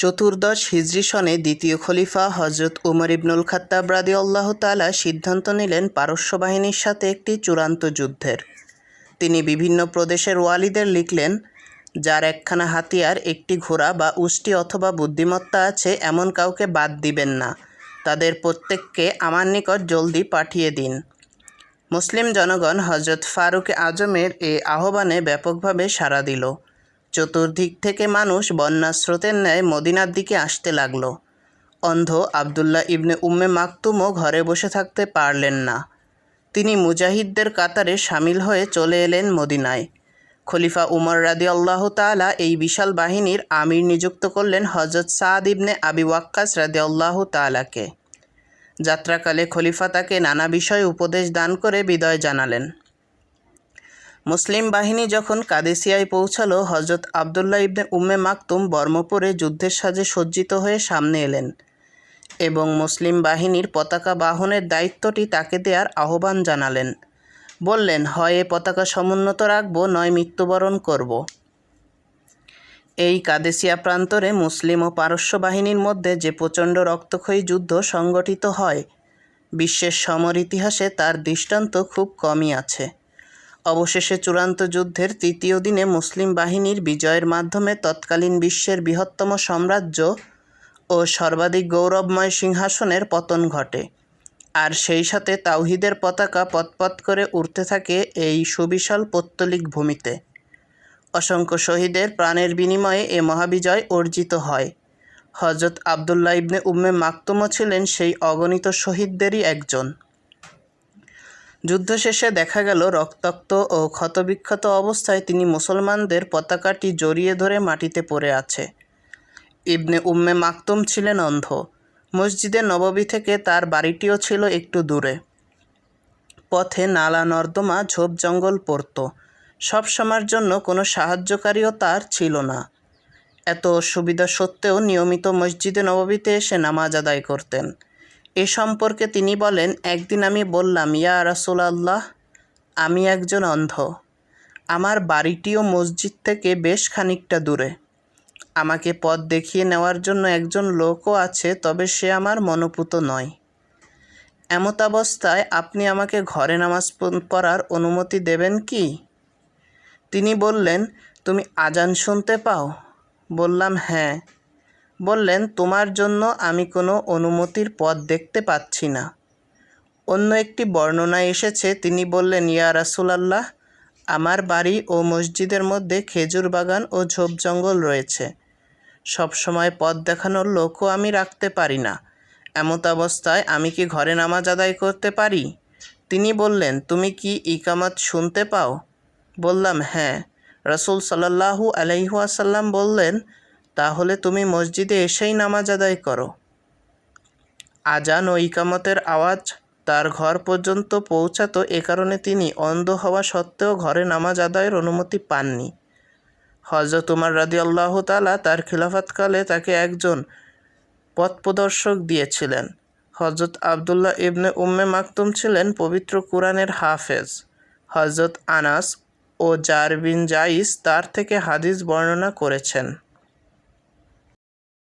চতুর্দশ হিজরি সনে দ্বিতীয় খলিফা হজরত উমর ইবনুল খাত্তাব রাদি আল্লাহ তালা সিদ্ধান্ত নিলেন পারস্য বাহিনীর সাথে একটি চূড়ান্ত যুদ্ধের। তিনি বিভিন্ন প্রদেশের ওয়ালিদের লিখলেন, যার একখানা হাতিয়ার, একটি ঘোড়া বা উষ্টি অথবা বুদ্ধিমত্তা আছে, এমন কাউকে বাদ দিবেন না। তাদের প্রত্যেককে আমার নিকট জলদি পাঠিয়ে দিন। মুসলিম জনগণ হজরত ফারুক আজমের এ আহ্বানে ব্যাপকভাবে সাড়া দিল। চতুর্দিক থেকে মানুষ বন্যা স্রোতের ন্যায় মদিনার দিকে আসতে লাগল। অন্ধ আবদুল্লাহ ইবনে উম্মে মাকতুমও ঘরে বসে থাকতে পারলেন না। তিনি মুজাহিদদের কাতারে সামিল হয়ে চলে এলেন মদিনায়। খলিফা উমর রাদি আল্লাহ তালা এই বিশাল বাহিনীর আমির নিযুক্ত করলেন হজরত সাদ ইবনে আবি ওয়াক্কাস রাদি আল্লাহ তালাকে যাত্রাকালে খলিফা তাকে নানা বিষয়ে উপদেশ দান করে বিদায় জানালেন। মুসলিম বাহিনী যখন কাদেসিয়ায় পৌঁছালো হজরত আবদুল্লাহ ইবনে উম্মে মাকতুম বর্মপুরে যুদ্ধের সাজে সজ্জিত হয়ে সামনে এলেন এবং মুসলিম বাহিনীর পতাকা বাহনের দায়িত্বটি তাকে দেওয়ার আহ্বান জানালেন। বললেন, হয়, এ পতাকা সমুন্নত রাখব, নয়, মৃত্যুবরণ করব। এই কাদেসিয়া প্রান্তরে মুসলিম ও পারস্য বাহিনীর মধ্যে যে প্রচণ্ড রক্তক্ষয়ী যুদ্ধ সংগঠিত হয়, বিশ্বের সমর ইতিহাসে তার দৃষ্টান্ত খুব কমই আছে। অবশেষে চূড়ান্ত যুদ্ধের তৃতীয় দিনে মুসলিম বাহিনীর বিজয়ের মাধ্যমে তৎকালীন বিশ্বের বৃহত্তম সাম্রাজ্য ও সর্বাধিক গৌরবময় সিংহাসনের পতন ঘটে। আর সেই সাথে তাওহিদের পতাকা পতপত করে উঠতে থাকে এই সুবিশাল পৌত্তলিক ভূমিতে। অসংখ্য শহীদের প্রাণের বিনিময়ে এ মহাবিজয় অর্জিত হয়। হজরত আবদুল্লাহ ইবনে উম্মে মাকতুমও ছিলেন সেই অগণিত শহীদদেরই একজন। যুদ্ধ শেষে দেখা গেল, রক্তাক্ত ও ক্ষতবিক্ষত অবস্থায় তিনি মুসলমানদের পতাকাটি জড়িয়ে ধরে মাটিতে পড়ে আছে। ইবনে উম্মে মাকতুম ছিলেন অন্ধ। মসজিদে নববী থেকে তার বাড়িটিও ছিল একটু দূরে। পথে নালা নর্দমা, ঝোপ জঙ্গল পড়ত। সব সময়ের জন্য কোনো সাহায্যকারীও তার ছিল না। এত সুবিধা সত্ত্বেও নিয়মিত মসজিদে নববীতে এসে নামাজ আদায় করতেন। এ সম্পর্কে তিনি বলেন, একদিন আমি বললাম, ইয়া রাসুল আল্লাহ আমি একজন অন্ধ। আমার বাড়িটিও মসজিদ থেকে বেশ খানিকটা দূরে। আমাকে পথ দেখিয়ে নেওয়ার জন্য একজন লোকও আছে, তবে সে আমার মনোপুত নয়। এমতাবস্থায় আপনি আমাকে ঘরে নামাজ পড়ার অনুমতি দেবেন কি? তিনি বললেন, তুমি আজান শুনতে পাও? বললাম হ্যাঁ। বললেন, তোমার জন্য আমি কোনো অনুমতির পথ দেখতে পাচ্ছি না। অন্য একটি বর্ণনায় এসেছে, তিনি বললেন, ইয়া রাসুলাল্লাহ, আমার বাড়ি ও মসজিদের মধ্যে খেজুর বাগান ও ঝোপ জঙ্গল রয়েছে। সব সময় পথ দেখানোর লোকও আমি রাখতে পারি না। এমত অবস্থায় আমি কি ঘরে নামাজ আদায় করতে পারি? তিনি বললেন, তুমি কি ইকামাত শুনতে পাও? বললাম হ্যাঁ। রসুল সাল্লাহু আলাইহাসাল্লাম বললেন তাহলে তুমি মসজিদে এসেই নামাজ আদায় করো। আজান ও ইকামতের আওয়াজ তার ঘর পর্যন্ত পৌঁছাতো এ কারণে তিনি অন্ধ হওয়া সত্ত্বেও ঘরে নামাজ আদায়ের অনুমতি পাননি। হজরত উমার রাদি আল্লাহ তালা তার খিলাফতকালে তাকে একজন পথপ্রদর্শক দিয়েছিলেন। হজরত আবদুল্লাহ ইবনে উম্মে মাকতুম ছিলেন পবিত্র কুরআনের হাফেজ। হজরত আনাস ও জার বিন জাইস তার থেকে হাদিস বর্ণনা করেছেন।